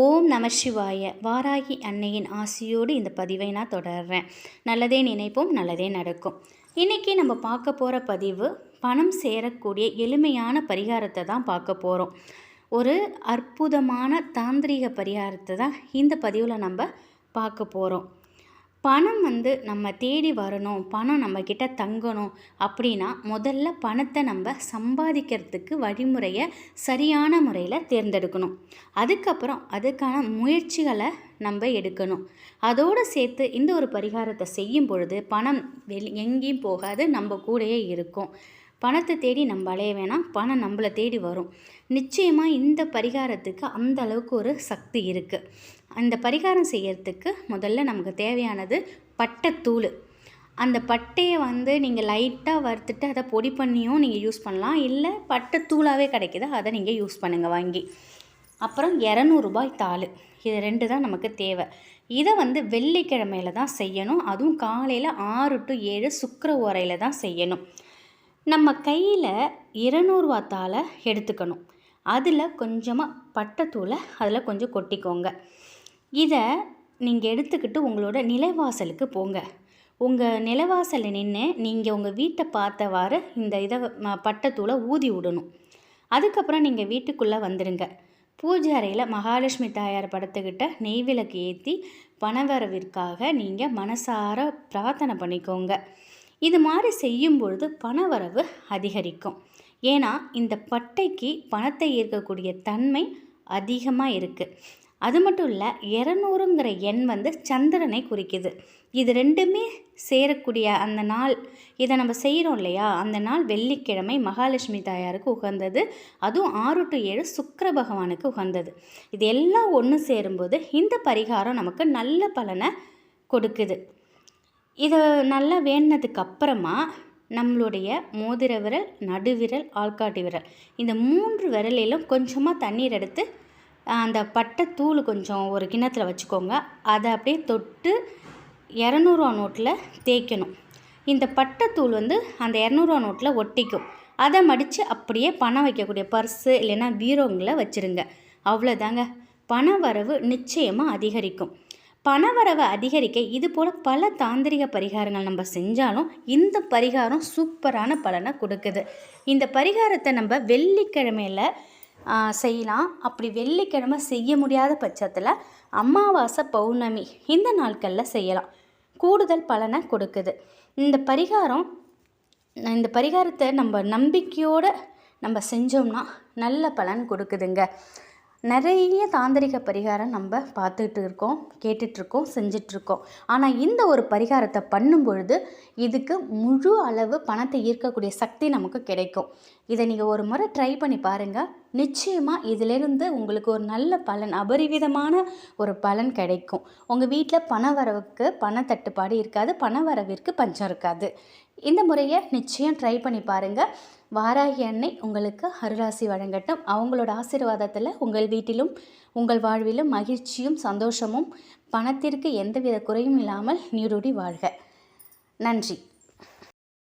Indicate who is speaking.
Speaker 1: ஓம் நம சிவாய. வாராகி அன்னையின் ஆசியோடு இந்த பதிவை நான் தொடர்றேன். நல்லதே நினைப்போம் நல்லதே நடக்கும். இன்றைக்கி நம்ம பார்க்க போகிற பதிவு பணம் சேரக்கூடிய எளிமையான பரிகாரத்தை தான் பார்க்க போகிறோம் ஒரு அற்புதமான தாந்திரிக பரிகாரத்தை தான் இந்த பதிவில் நம்ம பார்க்க போகிறோம் பணம் வந்து நம்ம தேடி வரணும் பணம் நம்மக்கிட்ட தங்கணும் அப்படின்னா முதல்ல பணத்தை நம்ம சம்பாதிக்கிறதுக்கு வழிமுறையை சரியான முறையில் தேர்ந்தெடுக்கணும். அதுக்கப்புறம் அதுக்கான முயற்சிகளை நம்ம எடுக்கணும். அதோடு சேர்த்து இந்த ஒரு பரிகாரத்தை செய்யும் பொழுது பணம் வெளி எங்கேயும் போகாது நம்ம கூடயே இருக்கும். பணத்தை தேடி நம்ம அலைய வேணாம் பணம் நம்மளை தேடி வரும். நிச்சயமாக இந்த பரிகாரத்துக்கு அந்த அளவுக்கு ஒரு சக்தி இருக்குது அந்த பரிகாரம் செய்யறதுக்கு முதல்ல நமக்கு தேவையானது பட்டைத்தூள் அந்த பட்டையை வந்து நீங்கள் லைட்டாக வறுத்துட்டு அதை பொடி பண்ணியும் நீங்கள் யூஸ் பண்ணலாம். இல்லை பட்டைத்தூளாகவே கிடைக்கிது அதை நீங்கள் யூஸ் பண்ணுங்கள் வாங்கி. அப்புறம் இரநூறுபாய் தாள். இது ரெண்டு தான் நமக்கு தேவை. இதை வந்து வெள்ளிக்கிழமையில் தான் செய்யணும். அதுவும் காலையில் ஆறு டு ஏழு சுக்கர ஓரையில் தான் செய்யணும். நம்ம கையில் இரநூறுவா தாளை எடுத்துக்கணும். அதில் கொஞ்சமாக பட்டைத்தூளை அதில் கொஞ்சம் கொட்டிக்கோங்க. இதை நீங்கள் எடுத்துக்கிட்டு உங்களோட நிலைவாசலுக்கு போங்க. உங்கள் நிலவாசலில் நின்று நீங்கள் உங்கள் வீட்டை பார்த்தவாறு இந்த இதை பட்டத்தூளை ஊதி விடணும் அதுக்கப்புறம் நீங்கள் வீட்டுக்குள்ளே வந்துடுங்க பூஜை அறையில் மகாலட்சுமி தாயார் படத்துக்கிட்ட நெய் விளக்கு ஏற்றி பணவரவிற்காக நீங்கள் மனசார பிரார்த்தனை பண்ணிக்கோங்க. இது மாதிரி செய்யும் பொழுது பணவரவு அதிகரிக்கும். ஏன்னா இந்த பட்டைக்கு பணத்தை ஈர்க்கக்கூடிய தன்மை அதிகமாக இருக்குது அது மட்டும் இல்லை இரநூறுங்கிற எண் வந்து சந்திரனை குறிக்குது. இது ரெண்டுமே சேரக்கூடிய அந்த நாள் இதை நம்ம செய்கிறோம் இல்லையா? அந்த நாள் வெள்ளிக்கிழமை மகாலட்சுமி தாயாருக்கு உகந்தது. அதுவும் ஆறு டு ஏழு சுக்கர பகவானுக்கு உகந்தது. இது எல்லாம் ஒன்று சேரும்போது இந்த பரிகாரம் நமக்கு நல்ல பலனை கொடுக்குது. இதை நல்லா வேண்டினதுக்கு அப்புறமா நம்மளுடைய மோதிர விரல் நடுவிரல் ஆள்காட்டி விரல். இந்த மூன்று விரலிலும் கொஞ்சமாக தண்ணீர் எடுத்து அந்த பட்டை தூள் கொஞ்சம் ஒரு கிண்ணத்தில் வச்சுக்கோங்க. அதை அப்படியே தொட்டு இரநூறுவா நோட்டில் தேய்க்கணும். இந்த பட்டைத்தூள் வந்து அந்த இரநூறுவா நோட்டில் ஒட்டிக்கும். அதை மடித்து அப்படியே பணம் வைக்கக்கூடிய பர்ஸு இல்லைன்னா பீரோங்களை வச்சுருங்க. அவ்வளோதாங்க. பண வரவு நிச்சயமாக அதிகரிக்கும். பணவரவை அதிகரிக்க இது போல் பல தாந்திரிக பரிகாரங்கள் நம்ம செஞ்சாலும் இந்த பரிகாரம் சூப்பரான பலனை கொடுக்குது. இந்த பரிகாரத்தை நம்ம வெள்ளிக்கிழமையில் செய்யலாம். அப்படி வெள்ளிக்கிழமை செய்ய முடியாத பட்சத்தில் அமாவாசை பௌர்ணமி இந்த நாட்களில் செய்யலாம். கூடுதல் பலனை கொடுக்குது. இந்த பரிகாரம் இந்த பரிகாரத்தை நம்ம நம்பிக்கையோடு நம்ம செஞ்சோம்னா நல்ல பலன் கொடுக்குதுங்க. நிறைய தாந்திரிக பரிகாரம் நம்ம பார்த்துட்டு இருக்கோம் கேட்டுட்ருக்கோம் செஞ்சிட்ருக்கோம் ஆனால் இந்த ஒரு பரிகாரத்தை பண்ணும் பொழுது இதுக்கு முழு அளவு பணத்தை ஈர்க்கக்கூடிய சக்தி நமக்கு கிடைக்கும். இதை நீங்கள் ஒரு முறை ட்ரை பண்ணி பாருங்கள் நிச்சயமாக இதிலிருந்து உங்களுக்கு ஒரு நல்ல பலன் அபரிவிதமான ஒரு பலன் கிடைக்கும். உங்கள் வீட்டில் பண வரவுக்கு பண தட்டுப்பாடு இருக்காது பண வரவிற்கு பஞ்சம் இருக்காது. இந்த முறையை நிச்சயம் ட்ரை பண்ணி பாருங்கள் வாராகி அன்னை உங்களுக்கு அருளாசி வழங்கட்டும். அவங்களோட ஆசீர்வாதத்தில் உங்கள் வீட்டிலும் உங்கள் வாழ்விலும் மகிழ்ச்சியும் சந்தோஷமும் பணத்திற்கு எந்தவித குறையும் இல்லாமல் நீரூடி வாழ்க. நன்றி.